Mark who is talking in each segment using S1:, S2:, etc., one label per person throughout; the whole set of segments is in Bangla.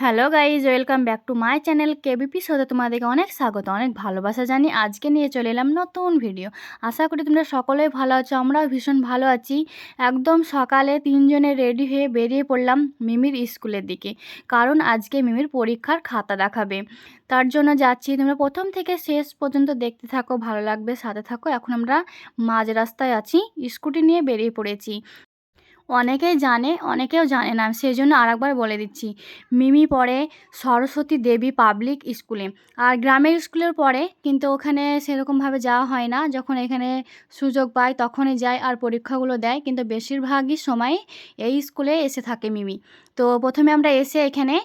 S1: Hello guys welcome back to my channel KBP শোতে তোমাদেরকে অনেক স্বাগত, অনেক ভালোবাসা জানি আজকে নিয়ে চলে এলাম নতুন ভিডিও আশা করি তোমরা সকলেই ভালো আছো, আমরাও ভীষণ ভালো আছি। একদম সকালে তিনজনে রেডি হয়ে বেরিয়ে পড়লাম মিমির স্কুলের দিকে, কারণ আজকে মিমির পরীক্ষার খাতা দেখাবে। তার জন্য যাচ্ছি, তোমরা প্রথম থেকে শেষ পর্যন্ত দেখতে থাকো, ভালো লাগবে, সাথে থাকো। এখন আমরা মাঝ রাস্তায় আছি, স্কুটি নিয়ে বেরিয়ে পড়েছি। অনেকেই জানে, অনেকেও জানে না। সেই জন্য আরেকবার বলে দিচ্ছি। মিমি পড়ে সরস্বতী দেবী পাবলিক স্কুলে। আর গ্রামের স্কুলের পড়ে কিন্তু ওখানে সেরকমভাবে যাওয়া হয় না। যখন এখানে সুযোগ পায় তখনই যায় আর পরীক্ষাগুলো দেয়। কিন্তু বেশিরভাগই সময় এই স্কুলে এসে থাকে মিমি। তো প্রথমে আমরা এসে এখানে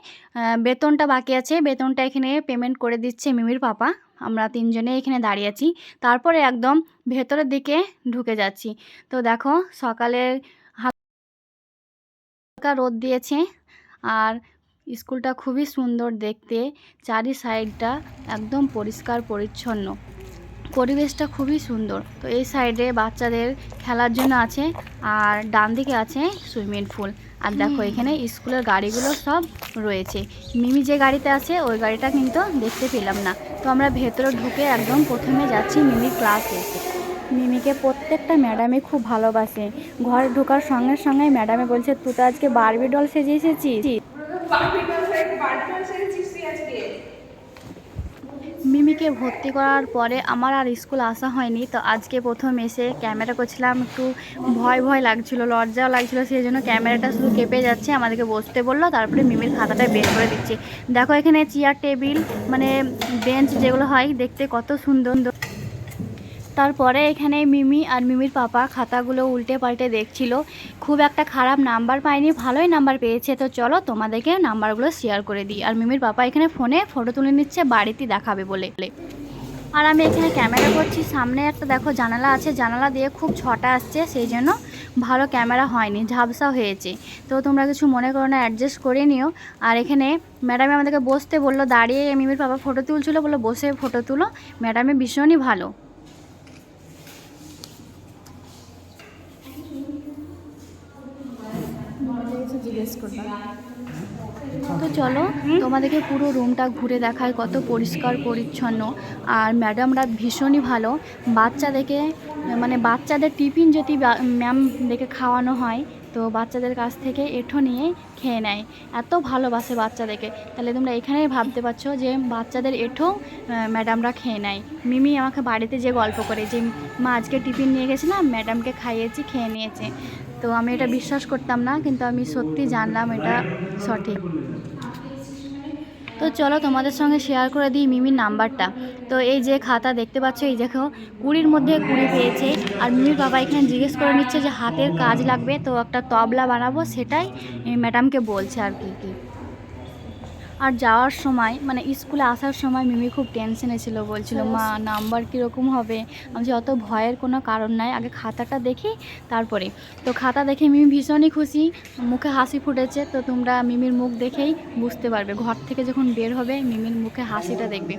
S1: বেতনটা বাকি আছে। বেতনটা এখানে পেমেন্ট করে দিচ্ছে মিমির পাপা। আমরা তিনজনে এখানে দাঁড়িয়ে আছি। তারপরে একদম ভেতরের দিকে ঢুকে যাচ্ছি। তো দেখো সকালের হালকা রোদ দিয়েছে আর স্কুলটা খুবই সুন্দর দেখতে। চারি সাইডটা একদম পরিষ্কার পরিচ্ছন্ন। পরিবেশটা খুবই সুন্দর। তো এই সাইডে বাচ্চাদের খেলার জন্য আছে আর ডান দিকে আছে সুইমিং পুল। আর দেখো এখানে স্কুলের গাড়িগুলো সব রয়েছে। মিমি যে গাড়িতে আছে ওই গাড়িটা কিন্তু দেখতে পেলাম না। তো আমরা ভেতরে ঢুকে একদম প্রথমে যাচ্ছি মিমির ক্লাসে। মিমিকে প্রত্যেকটা ম্যাডামই খুব ভালোবাসে। ঘরে ঢোকার সঙ্গে সঙ্গে ম্যাডামে বলছে তুই তো আজকে বারবি ডল সেজে এসেছিস? মিমিকে ভর্তি করার পরে আমার আর স্কুল আসা হয়নি তো আজকে প্রথম এসে ক্যামেরা করছিলাম একটু ভয় ভয় লাগছিল লজ্জাও লাগছিল সেই জন্য ক্যামেরাটা শুধু কেঁপে যাচ্ছে আমাদেরকে বসতে বলল তারপরে মিমির খাতাটা বের করে দিচ্ছে। দেখো এখানে চেয়ার টেবিল মানে বেঞ্চ যেগুলো হয় দেখতে কত সুন্দর। তারপরে এখানে মিমি আর মিমির পাপা খাতাগুলো উল্টে পাল্টে দেখছিল। খুব একটা খারাপ নাম্বার পায়নি, ভালোই নাম্বার পেয়েছে। তো চলো তোমাদেরকে নাম্বারগুলো শেয়ার করে দিই। আর মিমির পাপা এখানে ফোনে ফটো তুলে নিচ্ছে, বাড়িতে দেখাবে বলে। আর আমি এখানে ক্যামেরা করছি, সামনে একটা দেখো জানালা আছে। জানালা দিয়ে খুব ছটা আসছে, সেই জন্য ভালো ক্যামেরা হয়নি, ঝাপসা হয়েছে। তো তোমরা কিছু মনে করো না অ্যাডজাস্ট করে নিও। আর এখানে ম্যাডামে আমাদেরকে বসতে বলল, দাঁড়িয়ে মিমির পাপা ফটো তুলছিল বলল বসে ফটো তুলো। ম্যাডামে ভীষণই ভালো। জিজ্ঞেস তো চলো, তোমাদেরকে পুরো রুমটা ঘুরে দেখায় কত পরিষ্কার, পরিচ্ছন্ন। আর ম্যাডামরা ভীষণই ভালো। বাচ্চাদেরকে মানে বাচ্চাদের টিফিন যদি ম্যাম দেখে খাওয়ানো হয়, তো বাচ্চাদের কাছ থেকে এঁঠো নিয়ে খেয়ে নেয়। এত ভালোবাসে বাচ্চাদেরকে। তাহলে তোমরা এখানেই ভাবতে পারছ যে বাচ্চাদের এঁঠো ম্যাডামরা খেয়ে নেয়। মিমি আমাকে বাড়িতে যে গল্প করে যে, মা, আজকে টিফিন নিয়ে গেছিলাম ম্যাডামকে খাইয়েছি, খেয়ে নিয়েছে। তো আমি এটা বিশ্বাস করতাম না, কিন্তু আমি সত্যি জানলাম এটা সঠিক। তো চলো তোমাদের সঙ্গে শেয়ার করে দিই মিমির নাম্বারটা। তো এই যে খাতা দেখতে পাচ্ছ, এই দেখো, কুড়ির মধ্যে কুড়ি পেয়েছে। আর মিমির বাবা এখানে জিজ্ঞেস করে নিচ্ছে যে হাতের কাজ লাগবে, তো একটা তবলা বানাবো, সেটাই ম্যাডামকে বলছে আর কি কি। আর যাওয়ার সময় মানে স্কুলে আসার সময় মিমি খুব টেনশনে ছিল বলছিল মা নাম্বার কীরকম হবে? আমি অত ভয়ের কোনো কারণ নাই আগে খাতাটা দেখি তারপরে। তো খাতা দেখে মিমি ভীষণই খুশি মুখে হাসি ফুটেছে তো তোমরা মিমির মুখ দেখেই বুঝতে পারবে ঘর থেকে যখন বের হবে মিমির মুখে হাসিটা দেখবে।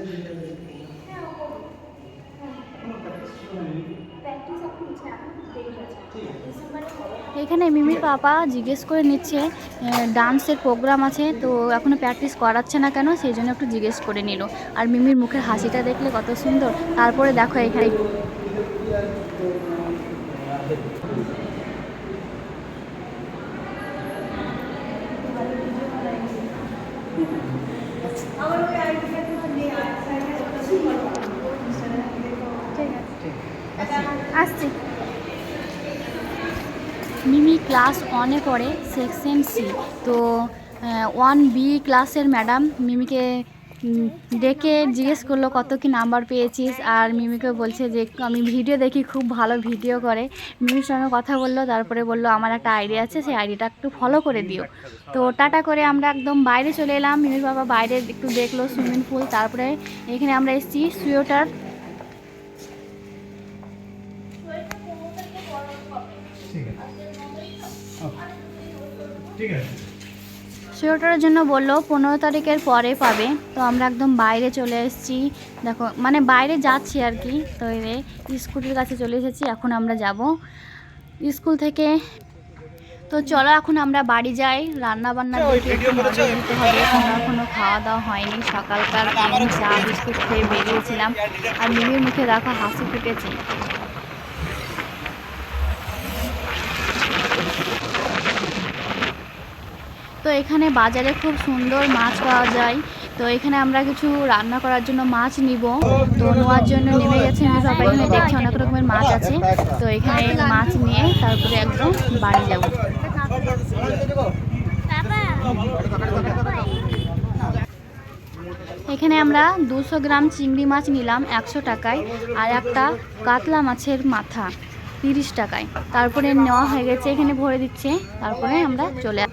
S1: এখানে মিমির পাপা জিজ্ঞেস করে নিচ্ছে ডান্সের প্রোগ্রাম আছে, তো এখনও প্র্যাকটিস করাচ্ছে না কেন? সেই জন্য একটু জিজ্ঞেস করে নিল। আর মিমির মুখের হাসিটা দেখলে কত সুন্দর। তারপরে দেখো এখানে। আসছি। মিমি ক্লাস ওয়ানে পড়ে সেকশন সি তো ওয়ান বি ক্লাসের ম্যাডাম মিমিকে ডেকে জিজ্ঞেস করল, কত কি নাম্বার পেয়েছিস? আর মিমিকে বলছে যে আমি ভিডিও দেখি, খুব ভালো ভিডিও করে। মিমির সঙ্গে কথা বলল, তারপরে বলল, আমার একটা আইডিয়া আছে, সেই আইডিয়াটা একটু ফলো করে দিও। তো, টাটা করে আমরা একদম বাইরে চলে এলাম। মিমির বাবা বাইরে একটু দেখল সুইমিং পুল তারপরে এখানে আমরা এসেছি সুয়েটার
S2: ঠিক আছে। ঠিক আছে।
S1: জন্য বলল পনেরো তারিখের পরে পাবে। তো আমরা একদম বাইরে চলে এসেছি। দেখো মানে বাইরে যাচ্ছি আর কি। তো স্কুটির কাছে চলে এসেছি এখন আমরা যাব স্কুল থেকে। তো চলো এখন আমরা বাড়ি যাই। রান্না বান্না দিতে হবে। আমরা এখনও খাওয়া দাওয়া হয়নি। সকালকার চা বিস্কুট খেয়ে বেরিয়েছিলাম। আর মিমির মুখে দেখো হাসি ফুটেছে। তো এখানে বাজারে খুব সুন্দর মাছ পাওয়া যায়। তো এখানে আমরা কিছু রান্না করার জন্য মাছ নিব। তো নেওয়ার জন্য নেমে গেছে বাবা এখানে দেখছি অনেক রকমের মাছ আছে। তো এখানে মাছ নিয়ে তারপরে একদম বাড়ি যাব। এখানে আমরা দুশো গ্রাম চিংড়ি মাছ নিলাম একশো টাকায়, আর একটা কাতলা মাছের মাথা। তিরিশ টাকায়। তারপরে নেওয়া হয়ে গেছে এখানে ভরে দিচ্ছে। তারপরে আমরা চলে আস-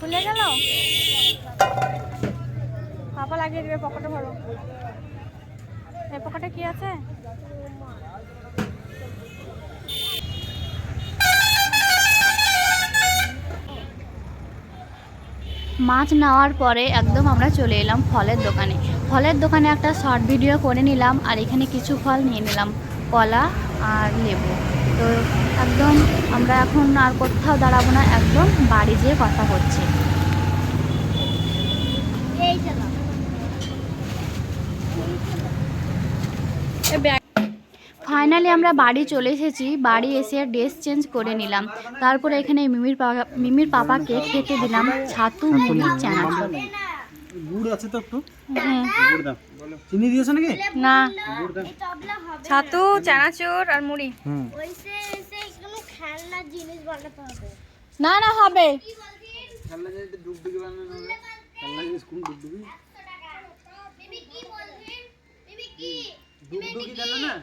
S1: খুলে গেল? পাপা লাগিয়ে দিবে পকেটে ভরো। এই পকেটে কি আছে? মাছ নেওয়ার পরে একদম আমরা চলে এলাম ফলের দোকানে। ফলের দোকানে একটা শর্ট ভিডিও করে নিলাম আর এখানে কিছু ফল নিয়ে নিলাম, কলা আর লেবু। তো একদম আমরা এখন আর কোথাও দাঁড়াবো না, একদম বাড়ি যেয়ে কথা হচ্ছে। ফাইনালি আমরা বাড়ি চলে এসেছি, বাড়ি এসে ড্রেস চেঞ্জ করে নিলাম। তারপরে এখানে মিমির পাপা মিমির পাপাকে খেতে দিলাম ছাতু মুড়ি চানাচুর।
S3: গুড় আছে তো একটু?
S1: হ্যাঁ
S3: গুড় দাও। চিনি দিয়েছ নাকি?
S1: না।
S3: গুড় দাও।
S1: ছাতু চানাচুর আর মুড়ি।
S3: হুম।
S4: ওইসে এসে কোনো খেলনার জিনিস বানাতে হবে
S1: না না হবে।
S3: খেলনা যদি ডুবডুবি বানানো হবে খেলনা যদি স্কুল ডুবডুবি ডুবডুবি না?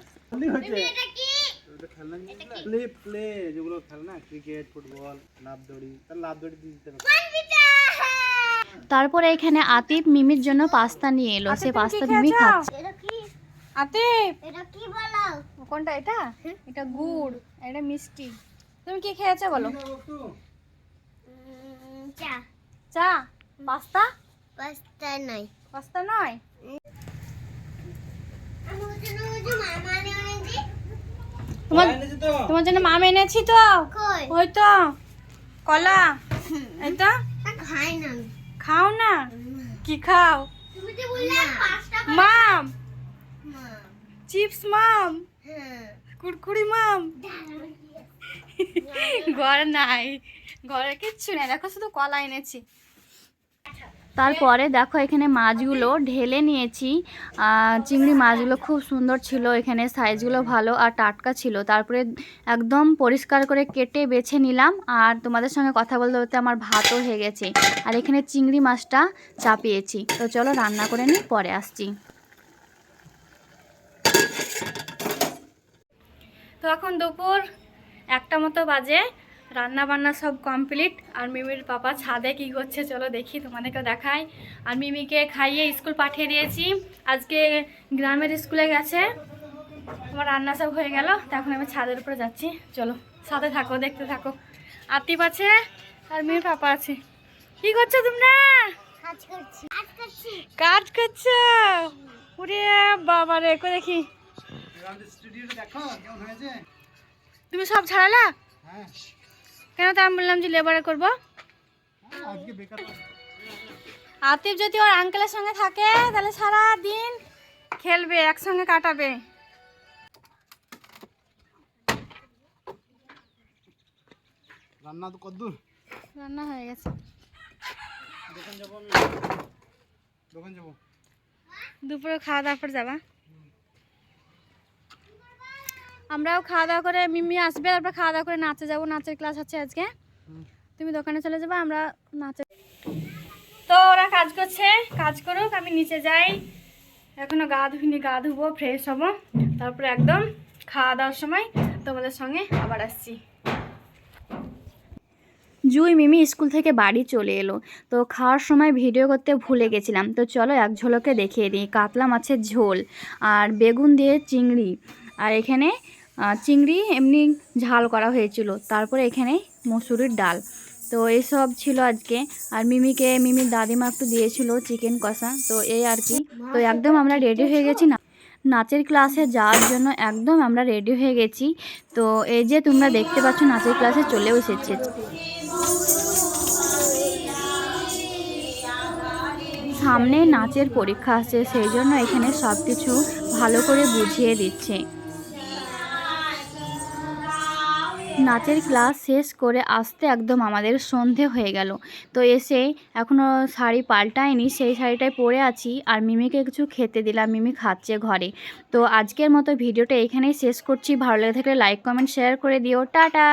S4: এটা কি?
S3: ওটা খেলনা প্লে প্লে যেগুলো খেলনা ক্রিকেট ফুটবল লাভ দড়ি তার লাভ দড়ি দিয়ে দিতে হবে
S1: তারপরে এখানে আতিফ মিমির জন্য পাস্তা নিয়ে এলো। সে পাস্তা মিমি খাচ্ছে।
S4: এটা
S1: আতিফ!
S4: এটা কি বলো?
S1: কোনটা এটা? এটা গুড় এটা মিষ্টি। তুমি কি খেয়েছো বলো?
S4: চা।
S1: চা? পাস্তা?
S4: পাস্তা নাই
S1: পাস্তা নয়? তোমার জন্য মাম এনেছি তো? ওই তো কলা। এই তো
S4: তা খাই না আমি।
S1: খাও না কি খাও? মাম। চিপস মাম। কুড়কুড়ি মাম। ঘর নাই। ঘরে কিচ্ছু নেই। দেখো শুধু কলা এনেছি। তারপরে দেখো এখানে মাছগুলো ঢেলে নিয়েছি। চিংড়ি মাছগুলো খুব সুন্দর ছিল, এখানে সাইজগুলো ভালো আর টাটকা ছিল। তারপরে একদম পরিষ্কার করে কেটে বেছে নিলাম আর তোমাদের সঙ্গে কথা বলতে বলতে আমার ভাতও হয়ে গেছে। আর এখানে চিংড়ি মাছটা চাপিয়েছি। তো চলো রান্না করে নিই, পরে আসছি। তো এখন দুপুর একটা মতো বাজে। রান্না বান্না সব কমপ্লিট। আর মিমির পাপা ছাদে কি করছে চলো দেখি তোমাদেরকে দেখাই। আর মিমিকে খাইয়ে স্কুল পাঠিয়ে দিয়েছি। আজকে গ্রামের স্কুলে গেছে। আমার রান্না সব হয়ে গেল। তো এখন আমি ছাদের উপরে যাচ্ছি। চলো সাথে থাকো দেখতে থাকো। আতিপ আছে আর মিমির পাপা আছে। কি করছ তোমরা?
S4: কাজ কাজ করছ।
S1: উরে বাবা রে কো দেখি।
S3: স্টুডিওটা দেখো কেমন হয়েছে?
S1: তুমি সব ছাড়ালা?
S3: হ্যাঁ।
S1: কেন তা আমি বললাম যে লেবারে করব? আতিফ যদি ওর আঙ্কেলের সঙ্গে থাকে তাহলে সারা দিন খেলবে একসঙ্গে কাটাবে।
S3: রান্না তো কদ্দূর
S1: রান্না হয়ে গেছে।
S3: দোকান যাব আমি। দোকান যাব।
S1: দুপুরে খাওয়া দাওয়ার পর যাবা। আমরাও খাওয়া দাওয়া করে, মিমি আসবে, তারপর খাওয়া দাওয়া করে নাচে যাব। নাচের ক্লাস আছে আজকে। তুমি দোকানে চলে যাব, আমরা নাচে তো ওরা কাজ করছে, কাজ করুক, আমি নিচে যাই। এখনও গা ধুইনি, গা ধুবো ফ্রেশ হব। তারপরে একদম খাওয়া দাওয়ার সময় তোমাদের সঙ্গে আবার আসছি। জুই, মিমি স্কুল থেকে বাড়ি চলে এলো। তো খাওয়ার সময় ভিডিও করতে ভুলে গেছিলাম। তো চলো এক ঝোলকে দেখিয়ে দিই। কাতলা মাছের ঝোল আর বেগুন দিয়ে চিংড়ি। আর এখানে চিংড়ি এমনি ঝাল করা হয়েছিল। তারপরে এখানে মসুরির ডাল। তো এইসব ছিল আজকে। আর মিমিকে, মিমির দাদিমা একটু দিয়েছিল চিকেন কষা। তো এই আর কি। তো একদম আমরা রেডি হয়ে গেছি না নাচের ক্লাসে যাওয়ার জন্য একদম আমরা রেডি হয়ে গেছি। তো এই যে তোমরা দেখতে পাচ্ছ, নাচের ক্লাসে চলেও এসেছে। সামনে নাচের পরীক্ষা আছে, সেই জন্য এখানে সব কিছু ভালো করে বুঝিয়ে দিচ্ছে। নাচের ক্লাস শেষ করে আসতে একদম আমাদের সন্ধে হয়ে গেল। তো এসে এখনও শাড়ি পাল্টায়নি, সেই শাড়িটাই পরে আছি আর মিমিকে কিছু খেতে দিলাম, মিমি খাচ্ছে ঘরে। তো আজকের মতো ভিডিওটা এখানেই শেষ করছি। ভালো লেগে থাকলে লাইক কমেন্ট শেয়ার করে দিও। টাটা!